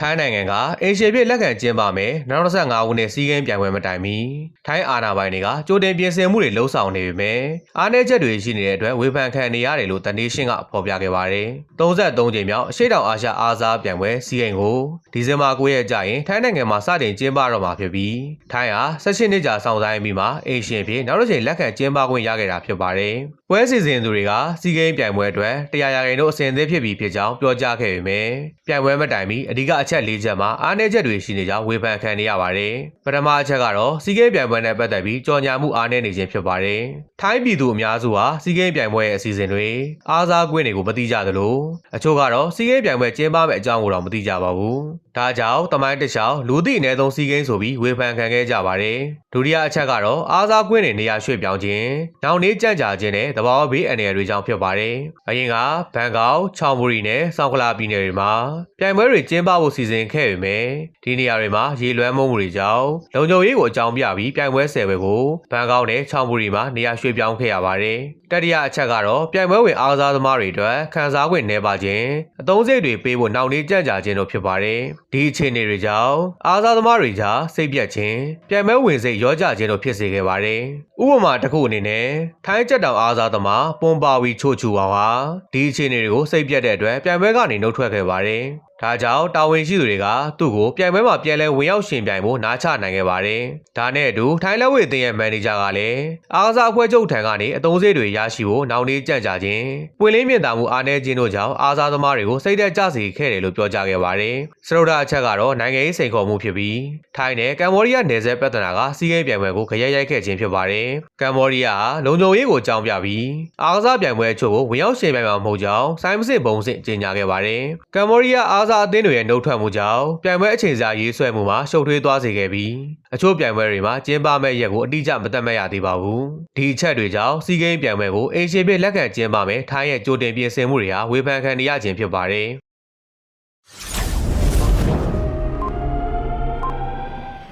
ထိုင်းနိုင်ငံကအေရှပြည်လက်ခံကျင်းပမယ်နောက်25ခုနှစ်စီးကင်းပြိုင်ပွဲမတိုင်မီထိုင်းအာဏာပိုင်တွေကကြိုတင်ပြင်ဆင်မှုတွေလှုံ့ဆော်နေပေမဲ့အားနည်းချက်တွေရှိနေတဲ့အတွက်ဝေဖန်ခံနေရတယ်လို့တန်နေရှင်းကဖော်ပြခဲ့ပါတယ်33ကြိမ်မြောက်အရှိတောင်အာရှအားစားပြိုင်ပွဲစီးကင်းကိုဒီဇင်ဘာ9ရက်ကျရင်ထိုင်းနိုင်ငံမှာစတင်ကျင်းပတော့မှာဖြစ်ပြီးထိုင်းဟာ16နှစ်ကြာဆောင်ဆိုင်ပြီးမှအေရှပြည်နောက်တစ်ချိန်လက်ခံကျင်းပခွင့်ရခဲ့တာဖြစ်ပါတယ်ပွဲစီစဉ်သူတွေကစီးကင်းပြိုင်ပွဲအတွက်တရားရရင်တို့အစဉ်အသင့်ဖြစ်ပြီးဖြစ်ကြောင်းပြောကြားခဲ့ပေမဲ့ပြိုင်ပွဲမတိုင်မီအဓိကအချက်၄ချက်မှာအားနည်းချက်တွေရှိနေကြောင်းဝေဖန်ခံနေရပါတယ်ပထမအချက်ကတော့စီးကင်းပြိုင်ပွဲနဲ့ပတ်သက်ပြီးကြော်ညာမှုအားနည်းနေခြင်းဖြစ်ပါတယ်ထိုင်းပြည်သူအများစုဟာစီးကင်းပြိုင်ပွဲရဲ့အစီအစဉ်တွေအားစားကွင်းတွေကိုမသိကြသလိုအချို့ကတော့စီးကင်းပြိုင်ပွဲကျင်းပမယ့်အကြောင်းကိုတော့မသိကြပါဘူး ဒါကြောင့်တမိုင်းတစ်လျှောက်လူသည့်အနည်းဆုံးစီးကင်းဆိုပြီးဝေဖန်ခံခဲ့ကြပါတယ်ဒုတိယအချက်ကတော့အားစားကွင်းတွေနေရာရွှေ့ပြောင်းခြင်းနောက်နေ့ကြန့်ကြာခြင်းနဲ့တဘာဝဘေးအန္တရာယ်တွေကြောင့်ဖြစ်ပါတယ်အရင်ကဘန်ကောက်ချောင်ဘူရီနဲ့ဆောင်းကလာပြည်နယ်တွေမှာပြိုင်ပွဲတွေကျင်းပဖို့စီစဉ်ခဲ့ပေမဲ့ဒီနေရာတွေမှာရေလွှမ်းမိုးမှုတွေကြောင့်လုံခြုံရေးကိုအကြောင်းပြပြီးပြိုင်ပွဲဆယ်ပွဲကိုဘန်ကောက်နဲ့ချောင်ဘူရီမှာနေရာရွှေ့ပြောင်းခဲ့ရပါတယ်တတိယအချက်ကတော့ပြိုင်ပွဲဝင်အားစားသမားတွေအတွက်ခံစား권နေပါခြင်းအသုံးစရိတ်တွေပေးဖို့နောက်နေ့ကြန့်ကြာခြင်းတို့ဖြစ်ပါတယ် ဒီအခြေအနေတွေကြောင့်အားစားသမားတွေကြားစိတ်ပြတ်ခြင်းပြိုင်ပွဲဝင်စိတ်ရောကြခြင်းတို့ဖြစ်စေခဲ့ပါတယ်ဥပမာတစ်ခုအနေနဲ့ထိုင်းကြက်တောင်အားစားသမားပွန်ပါဝီချိုချူအောင်ဟာဒီအခြေအနေတွေကိုစိတ်ပြတ်တဲ့အတွက်ပြိုင်ပွဲကနေနှုတ်ထွက်ခဲ့ပါတယ်ဒါကြောင့်တာဝန်ရှိသူတွေကသူ့ကိုပြိုင်ပွဲမှာပြန်လဲဝင်ရောက်ရှင်ပြိုင်ဖို့နားချနိုင်ခဲ့ပါတယ်။ဒါနဲ့အတူထိုင်းလက်ဝဲအသင်းရဲ့မန်နေဂျာကလည်းအားကစားအဖွဲ့ချုပ်ထံကနေအသုံးစရိတ်တွေရရှိဖို့နောက်နေ့ကြန့်ကြာခြင်းပွင့်လင်းမြင့်တာမှုအားနည်းခြင်းတို့ကြောင့်အားစားသမားတွေကိုစိတ်သက်ကြစေခဲ့တယ်လို့ပြောကြားခဲ့ပါတယ်။စရုဒ္ဒအချက်ကတော့နိုင်ငံရေးစိန်ခေါ်မှုဖြစ်ပြီးထိုင်းနဲ့ကမ္ဘောဒီးယားနယ်စပ်ပြဿနာကစီးကိန်းပြိုင်ပွဲကိုခရက်ရိုက်ခဲ့ခြင်းဖြစ်ပါတယ်။ကမ္ဘောဒီးယားဟာလုံခြုံရေးကိုအကြောင်းပြပြီးအားကစားပြိုင်ပွဲအချို့ကိုဝင်ရောက်ရှင်ပြိုင်မှာမဟုတ်ကြောင်းစိုင်းမစစ်ဘုံစစ်ကြေညာခဲ့ပါတယ်။ကမ္ဘောဒီးယားအားစားအသင်းတွေရဲ့နှုတ်ထွက်မှုကြောင့်ပြိုင်ပွဲအချိန်စာရေးဆွဲမှုမှာရှုပ်ထွေးသွားစေခဲ့ပြီးအချို့ပြိုင်ပွဲတွေမှာကျင်းပမဲ့ရက်ကိုအတိအကျမသတ်မှတ်ရသေးပါဘူး။ဒီအချက်တွေကြောင့်စီးကိန်းပြိုင်ပွဲကိုအေရှပြည်လက်ခံကျင်းပမဲ့ထိုင်းရဲ့ကြိုတင်ပြင်ဆင်မှုတွေဟာဝေဖန်ခံနေရခြင်းဖြစ်ပါတယ်။